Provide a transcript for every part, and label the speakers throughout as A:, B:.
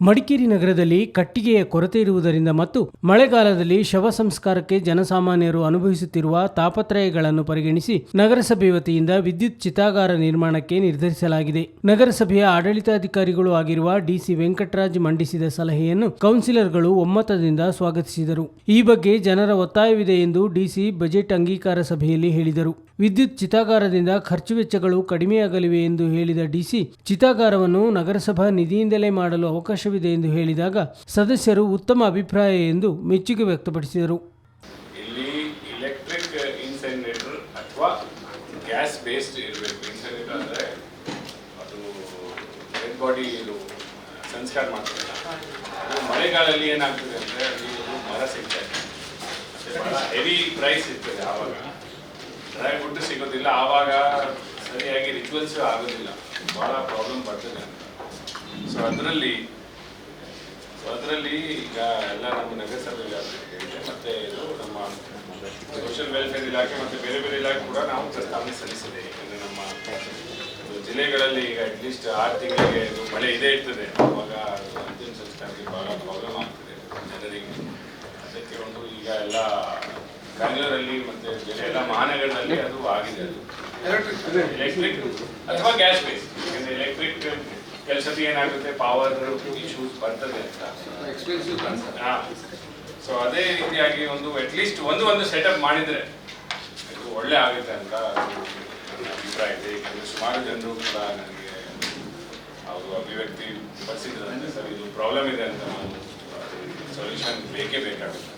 A: ಮಡಿಕೇರಿ ನಗರದಲ್ಲಿ ಕಟ್ಟಿಗೆಯ ಕೊರತೆ ಇರುವುದರಿಂದ ಮತ್ತು ಮಳೆಗಾಲದಲ್ಲಿ ಶವ ಸಂಸ್ಕಾರಕ್ಕೆ ಜನಸಾಮಾನ್ಯರು ಅನುಭವಿಸುತ್ತಿರುವ ತಾಪತ್ರಯಗಳನ್ನು ಪರಿಗಣಿಸಿ ನಗರಸಭೆ ವತಿಯಿಂದ ವಿದ್ಯುತ್ ಚಿತಾಗಾರ ನಿರ್ಮಾಣಕ್ಕೆ ನಿರ್ಧರಿಸಲಾಗಿದೆ. ನಗರಸಭೆಯ ಆಡಳಿತಾಧಿಕಾರಿಗಳು ಆಗಿರುವ ಡಿಸಿ ವೆಂಕಟರಾಜ್ ಮಂಡಿಸಿದ ಸಲಹೆಯನ್ನು ಕೌನ್ಸಿಲರ್ಗಳು ಒಮ್ಮತದಿಂದ ಸ್ವಾಗತಿಸಿದರು. ಈ ಬಗ್ಗೆ ಜನರ ಒತ್ತಾಯವಿದೆ ಎಂದು ಡಿಸಿ ಬಜೆಟ್ ಅಂಗೀಕಾರ ಸಭೆಯಲ್ಲಿ ಹೇಳಿದರು. ವಿದ್ಯುತ್ ಚಿತಾಗಾರದಿಂದ ಖರ್ಚು ವೆಚ್ಚಗಳು ಕಡಿಮೆಯಾಗಲಿವೆ ಎಂದು ಹೇಳಿದ ಡಿಸಿ, ಚಿತಾಗಾರವನ್ನು ನಗರಸಭಾ ನಿಧಿಯಿಂದಲೇ ಮಾಡಲು ಅವಕಾಶವಿದೆ ಎಂದು ಹೇಳಿದಾಗ ಸದಸ್ಯರು ಉತ್ತಮ ಅಭಿಪ್ರಾಯ ಎಂದು ಮೆಚ್ಚುಗೆ ವ್ಯಕ್ತಪಡಿಸಿದರು.
B: ಇಲ್ಲಿ ಎಲೆಕ್ಟ್ರಿಕ್ ಇನ್ಸೈನೇಟರ್ ಅಥವಾ ಗ್ಯಾಸ್ ಬೇಸ್ಡ್ ಇರಬೇಕು. ಇನ್ಸೈನೇಟರ್ ಅಂದರೆ ಅದು ಡೆಡ್ ಬಾಡಿ ಇದು ಸಂಸ್ಕಾರ ಮಾಡ್ತಾರೆ ಮಳೆಗಾಲದಲ್ಲಿ ಏನಾಗ್ತದೆ ಅಂದರೆ ಅಲ್ಲಿ ಮರ ಸಿಗ್ತಾ ಇದೆ ಮತ್ತೆ ಭಾಳ ಹೆವಿ ಪ್ರೈಸ್ ಇರ್ತದೆ ಆವಾಗ. ಡ್ರೈ ಫುಡ್ ಸಿಗೋದಿಲ್ಲ. ಆವಾಗ ಸರಿಯಾಗಿ ರಿಚುವಲ್ಸ್ ಆಗೋದಿಲ್ಲ. ಭಾಳ ಪ್ರಾಬ್ಲಮ್ ಬರ್ತದೆ ಸೊ ಅದರಲ್ಲಿ ಸೊ ಅದರಲ್ಲಿ ಈಗ ಎಲ್ಲ ನಮ್ಮ ನಗರಸಭೆ ಇಲಾಖೆ ಮತ್ತೆ ಇದು ನಮ್ಮ ಸೋಷಿಯಲ್ ವೆಲ್ಫೇರ್ ಇಲಾಖೆ ಮತ್ತೆ ಬೇರೆ ಬೇರೆ ಇಲಾಖೆ ಕೂಡ ನಾವು ಪ್ರಸ್ತಾವನೆ ಸಲ್ಲಿಸಿದೆ. ಯಾಕಂದ್ರೆ ನಮ್ಮ ಜಿಲ್ಲೆಗಳಲ್ಲಿ ಈಗ ಅಟ್ಲೀಸ್ಟ್ ಆರು ತಿಂಗಳಿಗೆ ಮಳೆ ಇದೇ ಇರ್ತದೆ. ಅವಾಗ ಅಂತಿಮ ಸಂಸ್ಕಾರಕ್ಕೆ ಬಹಳ ಪ್ರಾಬ್ಲಮ್ ಆಗ್ತದೆ ಜನರಿಗೆ. ಅದಕ್ಕೆ ಒಂದು ಈಗ ಎಲ್ಲ ಬ್ಯಾಂಗ್ಳೂರಲ್ಲಿ ಮತ್ತೆ ಬೇರೆ ಎಲ್ಲ ಮಹಾನಗರದಲ್ಲಿ ಅದು ಆಗಿದೆ ಅದು. ಎಲೆಕ್ಟ್ರಿಕ್ ಅಥವಾ ಗ್ಯಾಸ್ ಬೇಸ್ ಯಾಕಂದ್ರೆ ಎಲೆಕ್ಟ್ರಿಕ್ ಕೆಲಸದ ಏನಾಗುತ್ತೆ ಪವರ್ ಇಶ್ಯೂಸ್ ಬರ್ತದೆ ಅಂತ.
C: ಎಕ್ಸ್ಪೆನ್ಸಿವ್ ಹಾಂ.
B: ಸೊ ಅದೇ ರೀತಿಯಾಗಿ ಒಂದು ಅಟ್ಲೀಸ್ಟ್ ಒಂದು ಒಂದು ಸೆಟಪ್ ಮಾಡಿದ್ರೆ ಇದು ಒಳ್ಳೆ ಆಗುತ್ತೆ ಅಂತ ನನ್ನ ಅಭಿಪ್ರಾಯ ಇದೆ. ಯಾಕಂದ್ರೆ ಸುಮಾರು ಜನರು ಕೂಡ ನನಗೆ ಅವರು ಅಭಿವ್ಯಕ್ತಿ ಪಡಿಸಿದ್ರಂತೆ ಸರ್ ಇದು ಪ್ರಾಬ್ಲಮ್ ಇದೆ ಅಂತ ಸೊಲ್ಯೂಷನ್ ಬೇಕೇ ಬೇಕಾಗುತ್ತೆ.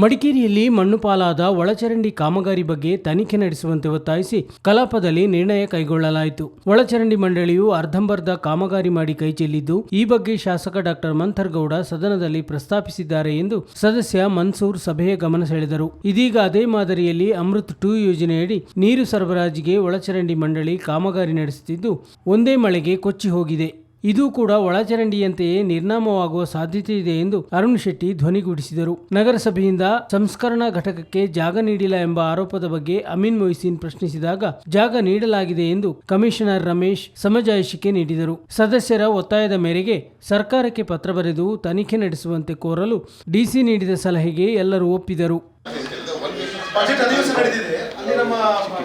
A: ಮಡಿಕೇರಿಯಲ್ಲಿ ಮಣ್ಣುಪಾಲಾದ ಒಳಚರಂಡಿ ಕಾಮಗಾರಿ ಬಗ್ಗೆ ತನಿಖೆ ನಡೆಸುವಂತೆ ಒತ್ತಾಯಿಸಿ ಕಲಾಪದಲ್ಲಿ ನಿರ್ಣಯ ಕೈಗೊಳ್ಳಲಾಯಿತು. ಒಳಚರಂಡಿ ಮಂಡಳಿಯು ಅರ್ಧಂಬರ್ಧ ಕಾಮಗಾರಿ ಮಾಡಿ ಕೈಚೆಲ್ಲಿದ್ದು ಈ ಬಗ್ಗೆ ಶಾಸಕ ಡಾಕ್ಟರ್ ಮಂಥರ್ಗೌಡ ಸದನದಲ್ಲಿ ಪ್ರಸ್ತಾಪಿಸಿದ್ದಾರೆ ಎಂದು ಸದಸ್ಯ ಮನ್ಸೂರ್ ಸಭೆಯ ಗಮನ ಸೆಳೆದರು. ಇದೀಗ ಅದೇ ಮಾದರಿಯಲ್ಲಿ ಅಮೃತ್ ಟೂ ಯೋಜನೆಯಡಿ ನೀರು ಸರಬರಾಜಿಗೆ ಒಳಚರಂಡಿ ಮಂಡಳಿ ಕಾಮಗಾರಿ ನಡೆಸುತ್ತಿದ್ದು, ಒಂದೇ ಮಳೆಗೆ ಕೊಚ್ಚಿ ಹೋಗಿದೆ. ಇದು ಕೂಡ ಒಳಚರಂಡಿಯಂತೆಯೇ ನಿರ್ನಾಮವಾಗುವ ಸಾಧ್ಯತೆ ಇದೆ ಎಂದು ಅರುಣ್ ಶೆಟ್ಟಿ ಧ್ವನಿಗೂಡಿಸಿದರು. ನಗರಸಭೆಯಿಂದ ಸಂಸ್ಕರಣಾ ಘಟಕಕ್ಕೆ ಜಾಗ ನೀಡಿಲ್ಲ ಎಂಬ ಆರೋಪದ ಬಗ್ಗೆ ಅಮೀನ್ ಮೊಯ್ಸಿನ್ ಪ್ರಶ್ನಿಸಿದಾಗ ಜಾಗ ನೀಡಲಾಗಿದೆ ಎಂದು ಕಮಿಷನರ್ ರಮೇಶ್ ಸಮಜಾಯಿಷಿಕೆ ನೀಡಿದರು. ಸದಸ್ಯರ ಒತ್ತಾಯದ ಮೇರೆಗೆ ಸರ್ಕಾರಕ್ಕೆ ಪತ್ರ ಬರೆದು ತನಿಖೆ ನಡೆಸುವಂತೆ ಕೋರಲು ಡಿಸಿ ನೀಡಿದ ಸಲಹೆಗೆ ಎಲ್ಲರೂ ಒಪ್ಪಿದರು.
D: ಬಜೆಟ್ ಅಧಿವೇಶನ ನಡೆದಿದೆ. ಅಲ್ಲಿ ನಮ್ಮ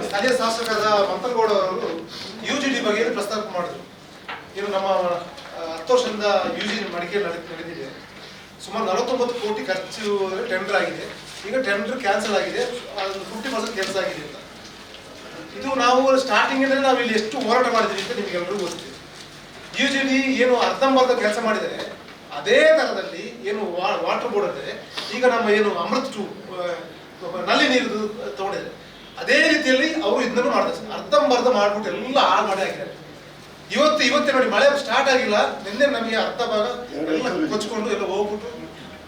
D: ಸ್ಥಳೀಯ ಶಾಸಕರಾದ ಮಂತನಗೌಡ ಅವರು ಯು ಬಗ್ಗೆ ಪ್ರಸ್ತಾಪ ಮಾಡಿದ್ರು. ಇದು ನಮ್ಮ ಹತ್ತು ವರ್ಷದಿಂದ ಯು ಜಿ ಮಡಿಕೇರಿ ನಡೆ ನಡೆದಿದೆ ಸುಮಾರು ನಲವತ್ತೊಂಬತ್ತು ಕೋಟಿ ಖರ್ಚು ಟೆಂಡರ್ ಆಗಿದೆ. ಈಗ ಟೆಂಡರ್ ಕ್ಯಾನ್ಸಲ್ ಆಗಿದೆ. ಅದು ಫಿಫ್ಟಿ ಪರ್ಸೆಂಟ್ ಕೆಲಸ ಆಗಿದೆ ಅಂತ. ಇದು ನಾವು ಸ್ಟಾರ್ಟಿಂಗಲ್ಲೇ ನಾವು ಇಲ್ಲಿ ಎಷ್ಟು ಹೋರಾಟ ಮಾಡಿದ್ವಿ ಅಂತ ನಿಮಗೆ ಎಲ್ಲರೂ ಗೊತ್ತಿದೆ. ಯು ಜಿ ಡಿ ಏನು ಅರ್ಧಂಬರ್ಧ ಕೆಲಸ ಮಾಡಿದರೆ, ಅದೇ ಥರದಲ್ಲಿ ಏನು ವಾಟರ್ ಬೋರ್ಡ್ ಅಂದರೆ ಈಗ ನಮ್ಮ ಏನು ಅಮೃತ್ ಟು ನಲ್ಲಿ ನೀರು ತಗೊಂಡಿದ್ದಾರೆ. ಅದೇ ರೀತಿಯಲ್ಲಿ ಅವರು ಇದನ್ನು ಮಾಡ್ತಾರೆ. ಅರ್ಧಂಬರ್ಧ ಮಾಡಿಬಿಟ್ಟು ಎಲ್ಲ ಹಾಳು ಮಾಡಿ ಹಾಕಿದ್ದಾರೆ. ಇವತ್ತು ಇವತ್ತೇ ನೋಡಿ ಮಳೆ ಸ್ಟಾರ್ಟ್ ಆಗಿಲ್ಲ. ನಿನ್ನೆ ನಮಗೆ ಅರ್ಧ ಭಾಗ ಎಲ್ಲ ಕೊಚ್ಕೊಂಡು ಎಲ್ಲ ಹೋಗ್ಬಿಟ್ಟು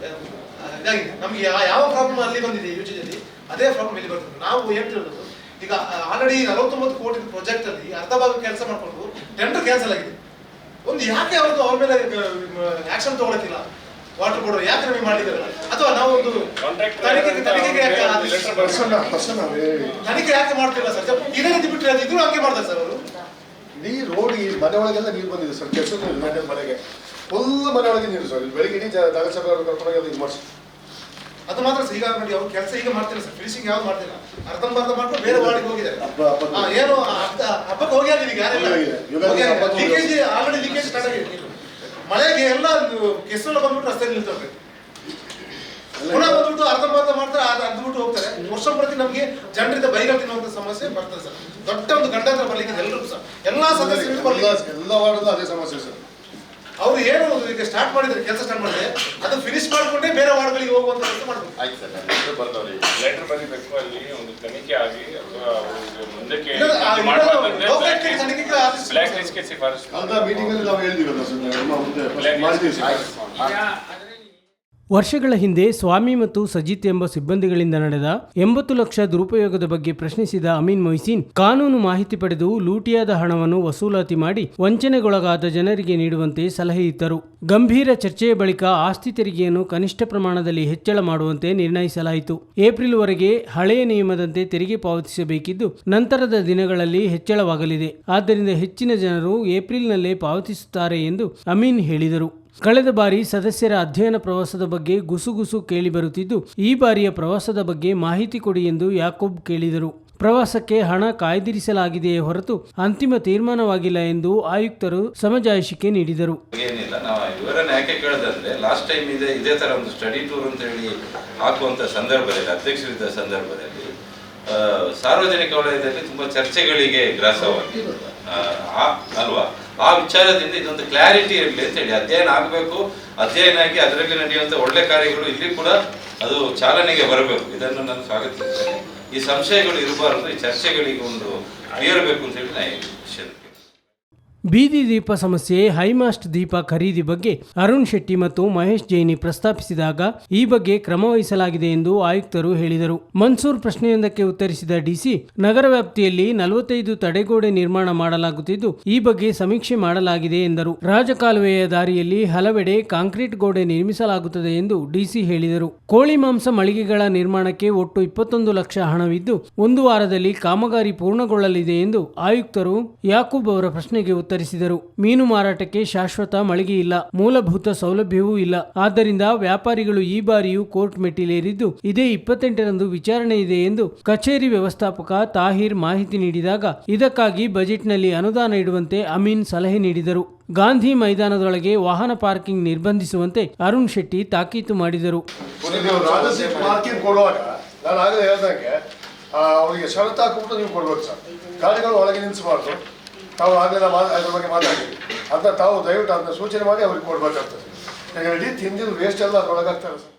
D: ನಮ್ಗೆ ಇದಾಗಿದೆ ನಮಗೆ ಯಾವ ಪ್ರಾಬ್ಲಮ್ ಅಲ್ಲಿ ಬಂದಿದೆ ಯೋಜನೆಯಲ್ಲಿ ಅದೇ ಪ್ರಾಬ್ಲಮ್ ಇಲ್ಲಿ ಬರ್ತದೆ ನಾವು ಏನ್ ತಿಳಿದ್ರು ಈಗ ಆಲ್ರೆಡಿ ನಲವತ್ತೊಂಬತ್ತು ಕೋಟಿ ಪ್ರಾಜೆಕ್ಟ್ ಅಲ್ಲಿ ಅರ್ಧ ಭಾಗ ಕೆಲಸ ಮಾಡ್ಕೊಂಡು ಟೆಂಡರ್ ಕ್ಯಾನ್ಸಲ್ ಆಗಿದೆ. ಒಂದು ಯಾಕೆ ಅವ್ರದ್ದು ಅವ್ರ ಮೇಲೆ ಆಕ್ಷನ್ ತಗೊಳಕಿಲ್ಲ? ವಾಟರ್ ಬೋರ್ಡ್ ಯಾಕೆ ನಮಗೆ ಮಾಡಿದ್ದಾರೆ? ಅಥವಾ ನಾವು ಒಂದು ತನಿಖೆಗೆ ತನಿಖೆಗೆ ಯಾಕೆ. ತನಿಖೆ ಯಾಕೆ ಮಾಡ್ತಿಲ್ಲ ಸರ್? ಇದೇ ರೀತಿ ಬಿಟ್ಟರೆ ಅದು ಇದ್ರು ಹಂಗೆ ಮಾಡ್ತಾರೆ ಸರ್ ಅವರು.
E: ನೀರು ರೋಡ್ ಈ ಮನೆ ಒಳಗೆಲ್ಲ ನೀರು ಬಂದಿದೆ ಸರ್ ಕೆಲಸ ಮನೆ ಮನೆಗೆ. ಫುಲ್ ಮನೆ ಒಳಗೆ ನೀರು ಸರ್ ಇಲ್ಲಿ ಬೆಳಿಗ್ಗೆ ಇಡೀ ನಗರಸಭೆ ಅವ್ರು ಕರ್ಕೊಂಡೋಗಿ ಅದು ಇದು ಮಾಡಿಸಿ.
D: ಅದು ಮಾತ್ರ ಈಗ ನೋಡಿ ಅವ್ರು ಕೆಲಸ ಈಗ ಮಾಡ್ತಿಲ್ಲ ಸರ್ ಫಿನಿಶಿಂಗ್ ಯಾವ್ದು ಮಾಡ್ತಿಲ್ಲ. ಅರ್ಧಂಬರ್ಧ ಮಾಡ್ಕೊಂಡು ಬೇರೆ ವಾರ್ಡಿಗೆ ಹೋಗಿದೆ. ಏನು ಹಬ್ಬ- ಹಬ್ಬಕ್ಕೆ ಹೋಗ್ಯಾರ ಈಗ ಯಾರೆಲ್ಲ ಲೀಕೇಜ್ ಆಲ್ರೆಡಿ ಲೀಕೇಜ್ ಸ್ಟಾರ್ಟ್ ಆಗಿದೆ. ಮಳೆಗೆ ಎಲ್ಲ ಕೆಸರು ಬಂದ್ಬಿಟ್ಟು ರಸ್ತೆ ನಿಲ್ತವೆ ಪುನಃ ಬಂದ್ಬಿಟ್ಟು ಅರ್ಧಂಬರ್ಧ ಮಾಡ್ತಾರೆ ಅದು ಅಂದ್ಬಿಟ್ಟು ಹೋಗ್ತಾರೆ. ವರ್ಷ ಪ್ರತಿ ನಮಗೆ ಜನರಿಂದ ಬೈಗಳು ತಿನ್ನುವಂತ ಸಮಸ್ಯೆ ಬರ್ತದೆ ಸರ್. ದೊಡ್ಡ ಒಂದು ಗಂಡಾಂತರ ಬರ್ಲಿಕ್ಕೆ ಎಲ್ಲರೂ ಸರ್. ಎಲ್ಲಾ ಸದಸ್ಯರು
E: ಎಲ್ಲ
D: ಬರ್ಲಿಕ್ಕೆ
E: ಎಲ್ಲ ವಾರ್ಡಲ್ಲೂ ಅದೇ ಸಮಸ್ಯೆ ಸರ್.
D: ಅವ್ರು ಏನು ಈಗ ಸ್ಟಾರ್ಟ್ ಮಾಡಿದ್ರೆ ಕೆಲಸ ಸ್ಟಾರ್ಟ್ ಮಾಡಿದ್ರೆ ಅದು ಫಿನಿಶ್ ಮಾಡ್ಕೊಂಡೇ ಬೇರೆ ವಾರ್ಡ್ಗಳಿಗೆ ಹೋಗುವಂತ ಕೆಲಸ ಮಾಡ್ಬೇಕು
C: ಆಯ್ತು ಸರ್ ಲೆಟರ್ ಬರ್ದವ್ರಿ
B: ಲೆಟರ್ ಬರೀಬೇಕು ಅಲ್ಲಿ ಒಂದು ತನಿಖೆ ಆಗಿ ಅಥವಾ ಮುಂದಕ್ಕೆ ಬ್ಲ್ಯಾಕ್ ಲಿಸ್ಟ್ಗೆ ಶಿಫಾರಸು
E: ಅಂತ ಮೀಟಿಂಗ್ ಅಲ್ಲಿ ನಾವು ಹೇಳಿದೀವಲ್ಲ ಸರ್
A: ವರ್ಷಗಳ ಹಿಂದೆ ಸ್ವಾಮಿ ಮತ್ತು ಸಜಿತ್ ಎಂಬ ಸಿಬ್ಬಂದಿಗಳಿಂದ ನಡೆದ ಎಂಬತ್ತು ಲಕ್ಷ ದುರುಪಯೋಗದ ಬಗ್ಗೆ ಪ್ರಶ್ನಿಸಿದ ಅಮೀನ್ ಮೊಯ್ಸಿನ್, ಕಾನೂನು ಮಾಹಿತಿ ಪಡೆದು ಲೂಟಿಯಾದ ಹಣವನ್ನು ವಸೂಲಾತಿ ಮಾಡಿ ವಂಚನೆಗೊಳಗಾದ ಜನರಿಗೆ ನೀಡುವಂತೆ ಸಲಹೆ ಇತ್ತರು ಗಂಭೀರ ಚರ್ಚೆಯ ಬಳಿಕ ಆಸ್ತಿ ತೆರಿಗೆಯನ್ನು ಕನಿಷ್ಠ ಪ್ರಮಾಣದಲ್ಲಿ ಹೆಚ್ಚಳ ಮಾಡುವಂತೆ ನಿರ್ಣಯಿಸಲಾಯಿತು. ಏಪ್ರಿಲ್ವರೆಗೆ ಹಳೆಯ ನಿಯಮದಂತೆ ತೆರಿಗೆ ಪಾವತಿಸಬೇಕಿದ್ದು, ನಂತರದ ದಿನಗಳಲ್ಲಿ ಹೆಚ್ಚಳವಾಗಲಿದೆ. ಆದ್ದರಿಂದ ಹೆಚ್ಚಿನ ಜನರು ಏಪ್ರಿಲ್ನಲ್ಲೇ ಪಾವತಿಸುತ್ತಾರೆ ಎಂದು ಅಮೀನ್ ಹೇಳಿದರು. ಕಳೆದ ಬಾರಿ ಸದಸ್ಯರ ಅಧ್ಯಯನ ಪ್ರವಾಸದ ಬಗ್ಗೆ ಗುಸುಗುಸು ಕೇಳಿಬರುತ್ತಿದ್ದು ಈ ಬಾರಿಯ ಪ್ರವಾಸದ ಬಗ್ಗೆ ಮಾಹಿತಿ ಕೊಡಿ ಎಂದು ಯಾಕೂಬ್ ಕೇಳಿದರು. ಪ್ರವಾಸಕ್ಕೆ ಹಣ ಕಾಯ್ದಿರಿಸಲಾಗಿದೆಯೇ ಹೊರತು ಅಂತಿಮ ತೀರ್ಮಾನವಾಗಿಲ್ಲ ಎಂದು ಆಯುಕ್ತರು ಸಮಜಾಯಿಷಿಕೆ ನೀಡಿದರು.
C: ಏನಿಲ್ಲ, ನಾವು ವಿವರಣೆ ಯಾಕೆ ಕೇಳಿದ್ರೆ ಲಾಸ್ಟ್ ಟೈಮ್ ಇದೆ, ಇದೇ ತರ ಒಂದು ಸ್ಟಡಿ ಟೂರ್ ಅಂತ ಹೇಳಿ ಹಾಕುವಂತ ಸಂದರ್ಭದಲ್ಲಿ, ಅಧ್ಯಕ್ಷರಿದ್ದ ಸಂದರ್ಭದಲ್ಲಿ ಸಾರ್ವಜನಿಕ ವಲಯದಲ್ಲಿ ತುಂಬಾ ಚರ್ಚೆಗಳಿಗೆ ಗ್ರಾಸವಾಗಿ ಅಲ್ವಾ? ಆ ವಿಚಾರದಿಂದ ಇದೊಂದು ಕ್ಲಾರಿಟಿ ಇರಲಿ ಅಂತ ಹೇಳಿ. ಅಧ್ಯಯನ ಆಗಬೇಕು, ಅಧ್ಯಯನ ಆಗಿ ಅದರಲ್ಲಿ ನಡೆಯುವಂಥ ಒಳ್ಳೆ ಕಾರ್ಯಗಳು ಇಲ್ಲಿ ಕೂಡ ಅದು ಚಾಲನೆಗೆ ಬರಬೇಕು. ಇದನ್ನು ನಾನು ಸ್ವಾಗತಿಸ್ತೇನೆ. ಈ ಸಂಶಯಗಳು ಇರಬಾರದು, ಈ ಚರ್ಚೆಗಳಿಗೆ ಒಂದು ಅರಿಯರಬೇಕು ಬೇಕು ಅಂತ ಹೇಳಿ ನಾನು
A: ಬೀದಿ ದೀಪ ಸಮಸ್ಯೆ, ಹೈಮಾಸ್ಟ್ ದೀಪ ಖರೀದಿ ಬಗ್ಗೆ ಅರುಣ್ ಶೆಟ್ಟಿ ಮತ್ತು ಮಹೇಶ್ ಜೈನಿ ಪ್ರಸ್ತಾಪಿಸಿದಾಗ ಈ ಬಗ್ಗೆ ಕ್ರಮ ವಹಿಸಲಾಗಿದೆ ಎಂದು ಆಯುಕ್ತರು ಹೇಳಿದರು. ಮನ್ಸೂರ್ ಪ್ರಶ್ನೆಯೊಂದಕ್ಕೆ ಉತ್ತರಿಸಿದ ಡಿಸಿ, ನಗರ ವ್ಯಾಪ್ತಿಯಲ್ಲಿ ನಲವತ್ತೈದು ತಡೆಗೋಡೆ ನಿರ್ಮಾಣ ಮಾಡಲಾಗುತ್ತಿದ್ದು, ಈ ಬಗ್ಗೆ ಸಮೀಕ್ಷೆ ಮಾಡಲಾಗಿದೆ ಎಂದರು. ರಾಜಕಾಲುವೆಯ ದಾರಿಯಲ್ಲಿ ಹಲವೆಡೆ ಕಾಂಕ್ರೀಟ್ ಗೋಡೆ ನಿರ್ಮಿಸಲಾಗುತ್ತದೆ ಎಂದು ಡಿಸಿ ಹೇಳಿದರು. ಕೋಳಿ ಮಾಂಸ ಮಳಿಗೆಗಳ ನಿರ್ಮಾಣಕ್ಕೆ ಒಟ್ಟು ಇಪ್ಪತ್ತೊಂದು ಲಕ್ಷ ಹಣವಿದ್ದು, ಒಂದು ವಾರದಲ್ಲಿ ಕಾಮಗಾರಿ ಪೂರ್ಣಗೊಳ್ಳಲಿದೆ ಎಂದು ಆಯುಕ್ತರು ಯಾಕೂಬ್ ಅವರ ಪ್ರಶ್ನೆಗೆ ಉತ್ತರಿಸಿದರು. ಮೀನು ಮಾರಾಟಕ್ಕೆ ಶಾಶ್ವತ ಮಳಿಗೆ ಇಲ್ಲ. ಮೂಲಭೂತ ಸೌಲಭ್ಯವೂ ಇಲ್ಲ. ಆದ್ದರಿಂದ ವ್ಯಾಪಾರಿಗಳು ಈ ಬಾರಿಯೂ ಕೋರ್ಟ್ ಮೆಟ್ಟಿಲೇರಿದ್ದು, ಇದೇ ಇಪ್ಪತ್ತೆಂಟರಂದು ವಿಚಾರಣೆ ಇದೆ ಎಂದು ಕಚೇರಿ ವ್ಯವಸ್ಥಾಪಕ ತಾಹಿರ್ ಮಾಹಿತಿ ನೀಡಿದಾಗ, ಇದಕ್ಕಾಗಿ ಬಜೆಟ್ನಲ್ಲಿ ಅನುದಾನ ಇಡುವಂತೆ ಅಮೀನ್ ಸಲಹೆ ನೀಡಿದರು. ಗಾಂಧಿ ಮೈದಾನದೊಳಗೆ ವಾಹನ ಪಾರ್ಕಿಂಗ್ ನಿರ್ಬಂಧಿಸುವಂತೆ ಅರುಣ್ ಶೆಟ್ಟಿ ತಾಕೀತು ಮಾಡಿದರು.
E: ಅವರಿಗೆ ಶರತ್ ನೀವು ಕೊಡ್ಬೇಕು ಸರ್. ಗಾಡಿಗಳು ಒಳಗೆ ನಿಲ್ಲಿಸಬಾರ್ದು ತಾವು ಆಗಲೇ ನಾವು ಮಾ- ಅದ್ರ ಬಗ್ಗೆ ಮಾತಾಡ್ತೀವಿ ಅಂತ ತಾವು ದಯವಿಟ್ಟು ಅದನ್ನ ಸೂಚನೆ ಮಾಡಿ ಅವ್ರಿಗೆ ಕೊಡ್ಬೇಕಾಗ್ತದೆ ಯಾಕಂದ್ರೆ ಇಡೀ ತಿಂದಿದ್ದು ವೇಸ್ಟ್ ಎಲ್ಲ ಅದ್ರೊಳಗಾಗ್ತಾರೆ ಸರ್